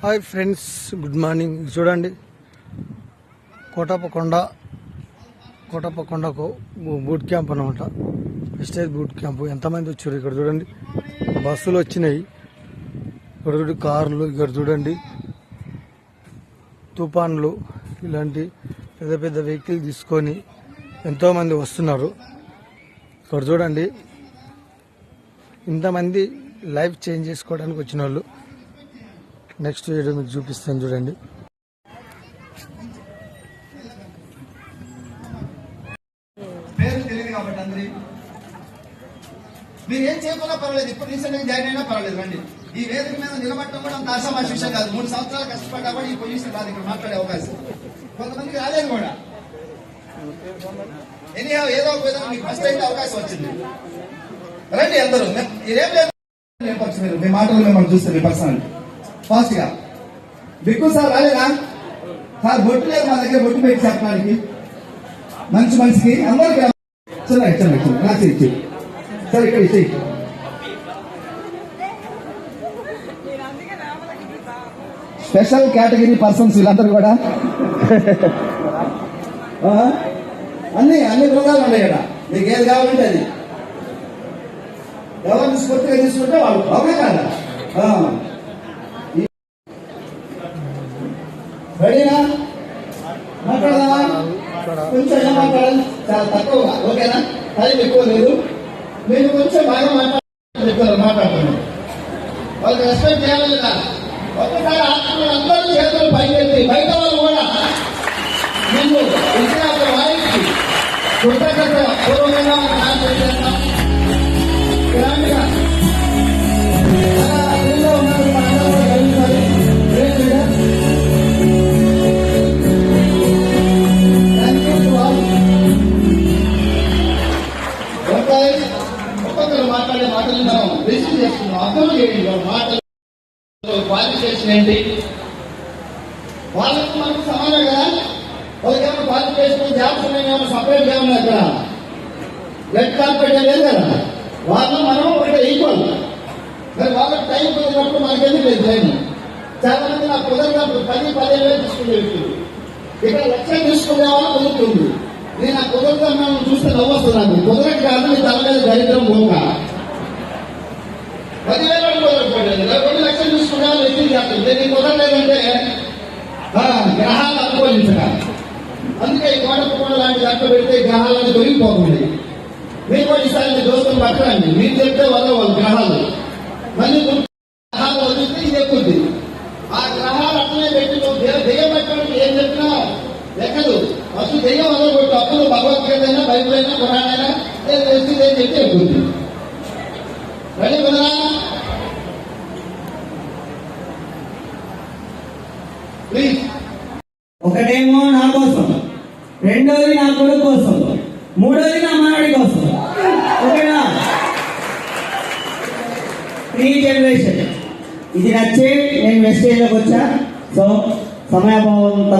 Hi friends good morning. చూడండి కోటప్పకొండ కోటప్పకొండకు boot camp అనమాట వెస్టేజ్ బూట్ క్యాంప్. ఎంతమంది వచ్చారు ఇక్కడ చూడండి. బస్సులు వచ్చినాయి. ఇక్కడ చూడండి కార్లు ఇక్కడ చూడండి. తుఫాన్లు ఇలాంటి పెద్ద పెద్ద వెహికల్ తీసుకొని ఎంతోమంది వస్తున్నారు. ఇక్కడ చూడండి ఇంతమంది లైఫ్ చేంజ్ చేసుకోవడానికి వచ్చిన వాళ్ళు నెక్స్ట్ వీడియో మీకు చూపిస్తాను చూడండి. మీరు ఏం చేయకుండా పర్వాలేదు. ఇప్పుడు రీసెంట్గా జాయిన్ అయినా పర్వాలేదు. రండి. ఈ వేదిక మీద నిలబడటం కూడా అంత ఆశామాష విషయం కాదు. మూడు సంవత్సరాలు కష్టపడ్డా కూడా ఈ పొజిషన్ రాదు. ఇక్కడ మాట్లాడే అవకాశం. కొంతమందికి రాలేదు కూడా. ఎనీహా ఏదో ఒక విధంగా మీకు ఫస్ట్ అయితే అవకాశం వచ్చింది. రండి అందరూ. మే- ఇదేం లేదు మీరు. మీ మాటలు మిమ్మల్ని చూస్తే మీ పర్సనల్ ఫాస్ట్గా బిక్కు సార్ రాలేదా? సార్ బొట్టు లేదు మా దగ్గర బొట్టు పెట్టి చెప్పడానికి. మంచి మనిషికి. అందరికి చిన్న చిన్న చిన్న రాసి ఇచ్చి సార్ ఇక్కడ ఇచ్చి స్పెషల్ కేటగిరీ పర్సన్స్ వీళ్ళందరూ కూడా. అన్ని అన్ని బృందాలు ఉన్నాయి ఇక్కడ. మీకు ఏది కావాలంటే అది. ఎవరిని స్ఫూర్తిగా తీసుకుంటే వాళ్ళు. అవునా కాదా. కొంచెం ఏం మాట్లాడాలి చాలా తక్కువగా ఓకేనా? టైం ఎక్కువ లేదు. మీరు కొంచెం బాగా మాట్లాడాలి మాట్లాడుతున్నారు వాళ్ళకి రెస్పెక్ట్ చేయాలి లేదా ఒక్కసారి ఆత్మలు అందరూ చేతులు పైకెత్తి బయట వాళ్ళు కూడా నిన్ను ఇచ్చిన వారికి కృతజ్ఞత పూర్వకంగా నాకు చేస్తాం. చేస్తున్నాం అర్థం చేయండి మాటలు క్వాలిఫికేషన్ ఏంటి? వాళ్ళకి మనకు సమానం కదా? వాళ్ళకేమో క్వాలిఫికేషన్ జాబ్స్ ఉన్నాయి ఏమైనా సపరేట్ ఏమన్నా అక్కడ? రెడ్ కార్పెట్ లేదు కదా? వాళ్ళు మనం ఒకటి ఈక్వల్ మరి వాళ్ళకి టైం కుదిరినప్పుడు మనకెందుకు లేదు టైం చాలా మంది నాకు కుదరినప్పుడు పది పదిహేను వేలు తీసుకునే వ్యక్తులు. ఇక్కడ లక్ష్యం తీసుకునే వాళ్ళు కుదురుతుంది. నేను ఆ కుదరదన్నాను చూస్తే నవ్వు వస్తున్నాను కుదరక కాదు మీ తల మీద దరిద్రం పోక. గ్రహాలు అనుకూలించక అందుకే ఈ కోట కూడా లాంటి దాంట్లో పెడితే ఈ తొలగిపోతుంది మీరు కూడా ఈసారి మీ దోస్తులు పట్టరండి. మీరు చెప్తే వల్ల వాళ్ళు గ్రహాలు. మళ్ళీ గ్రహాలు వదిలితే ఇది ఎక్కుద్ది ఆ గ్రహాలు అట్లనే పెట్టి దెయ్యం దెయ్యం పెట్టడానికి ఏం చెప్పినా లెక్కలు ఫస్ట్ దెయ్యం వల్ల కొట్టు అప్పుడు భగవద్గీత అయినా బైబుల్ అయినా ఖురాన్ అయినా నేను తెలిసింది ఏం చెప్తే ఎక్కుద్ది రెడీ కుదరా ప్లీజ్. ఒకటేమో నా కోసం. రెండోది నా కొడుకు కోసం. మూడోది నా మనవడి కోసం. ఓకేనా? Three generation. ఇది నచ్చే నేను వెస్టేజ్లోకి వచ్చా. సో సమయాభావం